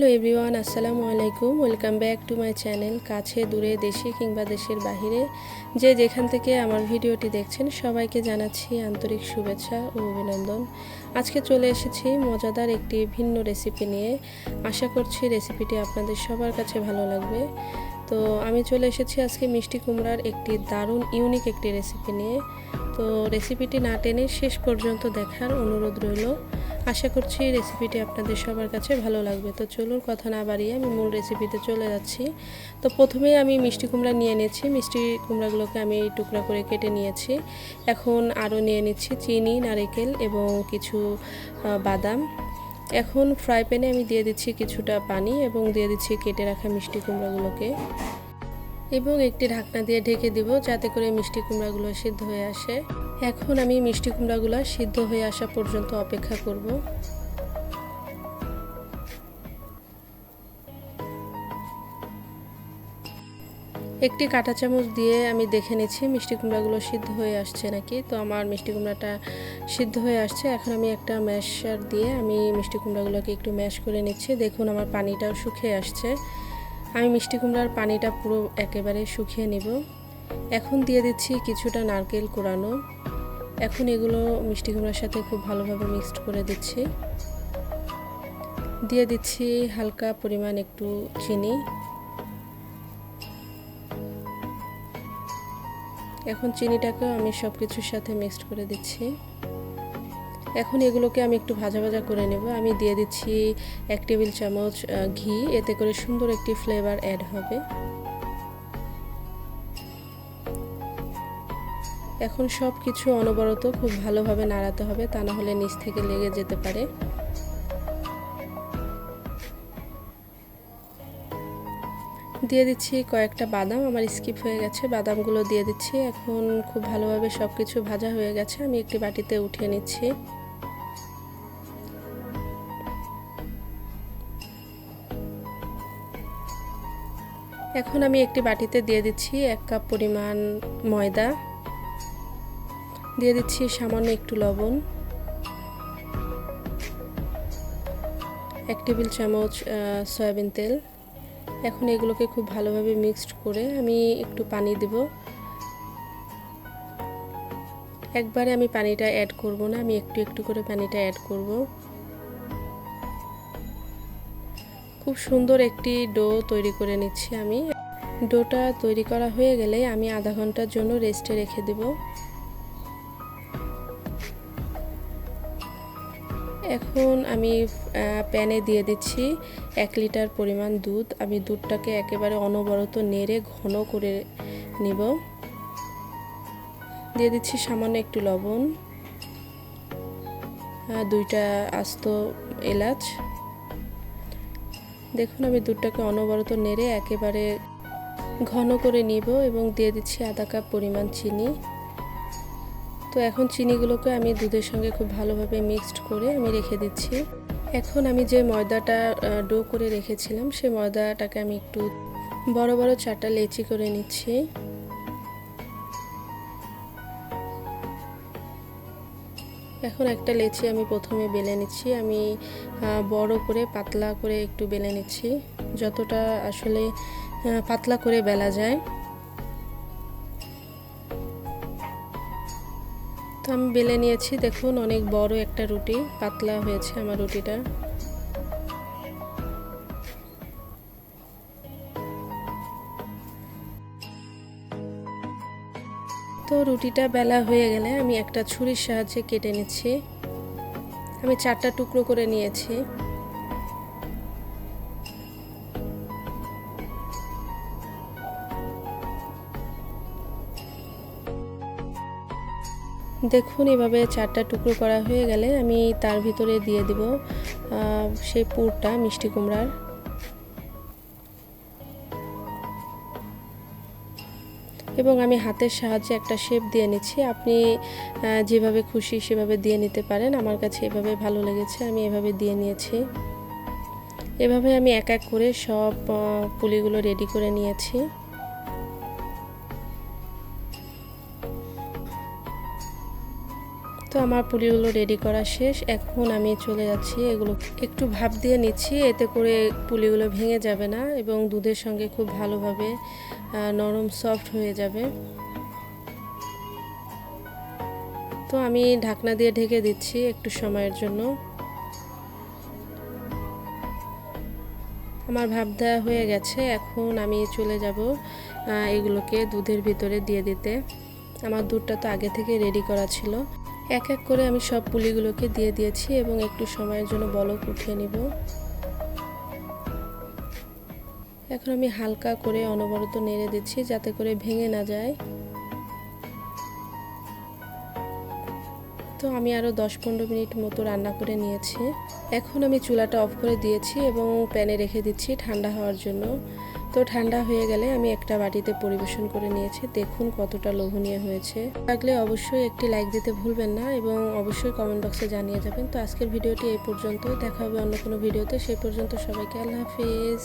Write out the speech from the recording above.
Hello everyone, আসসালামু আলাইকুম। Welcome back to my channel, কাছে, দূরে, দেশে কিংবা দেশের বাহিরে। যে যেখান থেকে আমার ভিডিওটি দেখছেন, সবাইকে জানাচ্ছি আন্তরিক শুভেচ্ছা ও অভিনন্দন। আজকে চলে এসেছি মজাদার একটি ভিন্ন রেসিপি নিয়ে। আশা করছি রেসিপিটি আপনাদের সবার কাছে ভালো লাগবে। তো আমি চলে এসেছি আজকে মিষ্টি কুমড়ার একটি দারুণ ইউনিক একটি রেসিপি নিয়ে। তো রেসিপিটি না টেনে শেষ পর্যন্ত দেখার অনুরোধ রইল। আশা করছি রেসিপিটি আপনাদের সবার কাছে ভালো লাগবে। তো চলুন কথা না বাড়িয়ে আমি মূল রেসিপিতে চলে যাচ্ছি। তো প্রথমেই আমি মিষ্টি কুমড়া নিয়ে নিয়েছি। মিষ্টি কুমড়াগুলোকে আমি টুকরা করে কেটে নিয়েছি। এখন আরও নিয়ে নিচ্ছি চিনি, নারিকেল এবং কিছু বাদাম। এখন ফ্রাই প্যানে আমি দিয়ে দিচ্ছি কিছুটা পানি এবং দিয়ে দিচ্ছি কেটে রাখা মিষ্টি কুমড়াগুলোকে। এবং একটি ঢাকনা দিয়ে ঢেকে দিব যাতে করে মিষ্টি কুমড়াগুলো সিদ্ধ হয়ে আসে। এখন আমি মিষ্টি কুমড়াগুলো সিদ্ধ হয়ে আসা পর্যন্ত অপেক্ষা করব। একটি কাঁটা চামচ দিয়ে আমি দেখে নিচ্ছি মিষ্টি কুমড়াগুলো সিদ্ধ হয়ে আসছে নাকি। তো আমার মিষ্টি কুমড়াটা সিদ্ধ হয়ে আসছে। এখন আমি একটা ম্যাশার দিয়ে আমি মিষ্টি কুমড়াগুলোকে একটু ম্যাশ করে নিচ্ছি। দেখুন আমার পানিটাও শুকিয়ে আসছে। আমি মিষ্টি কুমড়ার পানিটা পুরো একেবারে শুকিয়ে নেব। এখন দিয়ে দিচ্ছি কিছুটা নারকেল কোরানো। এখন এগুলো মিষ্টি কুমড়ার সাথে খুব ভালোভাবে মিক্সড করে দিচ্ছি। দিয়ে দিচ্ছি হালকা পরিমাণ একটু চিনি। এখন চিনিটাকেও আমি সব কিছুর সাথে মিক্সড করে দিচ্ছি। এখন এগুলোকে আমি একটু ভাজা ভাজা করে নেব। আমি দিয়ে দিচ্ছি এক টেবিল চামচ ঘি। এতে করে সুন্দর একটি ফ্লেভার অ্যাড হবে। এখন সব কিছু অনবরত খুব ভালোভাবে নাড়াতে হবে, তা না হলে নিচ থেকে লেগে যেতে পারে। দিয়ে দিচ্ছি কয়েকটা বাদাম। আমার স্কিপ হয়ে গেছে। বাদামগুলো দিয়ে দিচ্ছি। এখন খুব ভালোভাবে সব কিছু ভাজা হয়ে গেছে। আমি একটি বাটিতে উঠিয়ে নিচ্ছি। এখন আমি একটি বাটিতে দিয়ে দিচ্ছি এক কাপ পরিমাণ ময়দা। দিয়ে দিচ্ছি সামান্য একটু লবণ। এক টেবিল চামচ সয়াবিন তেল। এখন এগুলোকে খুব ভালোভাবে মিক্সড করে আমি একটু পানি দেব। একবারে আমি পানিটা অ্যাড করব না, আমি একটু একটু করে পানিটা অ্যাড করব। খুব সুন্দর একটি ডো তৈরি করে নিচ্ছি আমি। ডোটা তৈরি করা হয়ে গেলে আমি আধা ঘণ্টার জন্য রেস্টে রেখে দেব। এখন আমি প্যানে দিয়ে দিচ্ছি এক লিটার পরিমাণ দুধ। আমি দুধটাকে একেবারে অনবরত নেড়ে ঘন করে নিব। দিয়ে দিচ্ছি সামান্য একটু লবণ দুইটা আস্ত এলাচ। দেখুন, আমি দুধটাকে অনবরত নেড়ে একেবারে ঘন করে নিব এবং দিয়ে দিচ্ছি আধা কাপ পরিমাণ চিনি। তো এখন চিনিগুলোকে আমি দুধের সঙ্গে খুব ভালোভাবে মিক্সড করে আমি রেখে দিচ্ছি। এখন আমি যে ময়দাটা ডো করে রেখেছিলাম সেই ময়দাটাকে আমি একটু বড় বড় চারটা লেচি করে নিচ্ছি। এখন একটা লেচি আমি প্রথমে বেলে নিচ্ছি। আমি বড় করে পাতলা করে একটু বেলে নিচ্ছি। যতটা আসলে পাতলা করে বেলা যায়। তো আমি বেলে নিয়েছি, দেখুন অনেক বড় একটা রুটি, পাতলা হয়েছে আমার রুটিটা। তো রুটিটা বেলা হয়ে গেলে আমি একটা ছুরির সাহায্যে কেটে নিচ্ছি। আমি চারটা টুকরো করে নিয়েছি। দেখুন, এভাবে চারটা টুকরো করা হয়ে গেলে আমি তার ভিতরে দিয়ে দিব সেই পুরটা, মিষ্টি কুমড়ার। এবং আমি হাতের সাহায্যে একটা শেপ দিয়ে নিচ্ছি। আপনি যেভাবে খুশি সেভাবে দিয়ে নিতে পারেন। আমার কাছে এভাবে ভালো লেগেছে, আমি এভাবে দিয়ে নিয়েছি। এভাবে আমি এক এক করে সব পুলিগুলো রেডি করে নিয়েছি। তো আমার পুলিগুলো রেডি করা শেষ। এখন আমি চলে যাচ্ছি, এগুলো একটু ভাপ দিয়ে নিচ্ছি, এতে করে পুলিগুলো ভেঙে যাবে না এবং দুধের সঙ্গে খুব ভালোভাবে নরম সফট হয়ে যাবে। তো আমি ঢাকনা দিয়ে ঢেকে দিচ্ছি একটু সময়ের জন্য। আমার ভাব দেওয়া হয়ে গেছে, এখন আমি চলে যাব এগুলোকে দুধের ভিতরে দিয়ে দিতে। আমার দুধটা তো আগে থেকে রেডি করা ছিল। এক এক করে আমি সব পুলিগুলোকে দিয়ে দিয়েছি এবং একটু সময়ের জন্য বলক উঠিয়ে নিব। এখন আমি হালকা করে অনবরত নেড়ে দিচ্ছি যাতে করে ভেঙে না যায়। তো আমি আরও দশ পনেরো মিনিট মতো রান্না করে নিয়েছি। এখন আমি চুলাটা অফ করে দিয়েছি এবং প্যানে রেখে দিচ্ছি ঠান্ডা হওয়ার জন্য। তো ঠান্ডা হয়ে গেলে আমি একটা বাটিতে পরিবেশন করে নিয়েছি। দেখুন কতটা লোভনীয় হয়েছে। থাকলে অবশ্যই একটি লাইক দিতে ভুলবেন না এবং অবশ্যই কমেন্ট বক্সে জানিয়ে যাবেন। তো আজকের ভিডিওটি এই পর্যন্ত দেখা হবে অন্য কোনো ভিডিওতে। সেই পর্যন্ত সবাইকে আল্লাহ হাফিজ।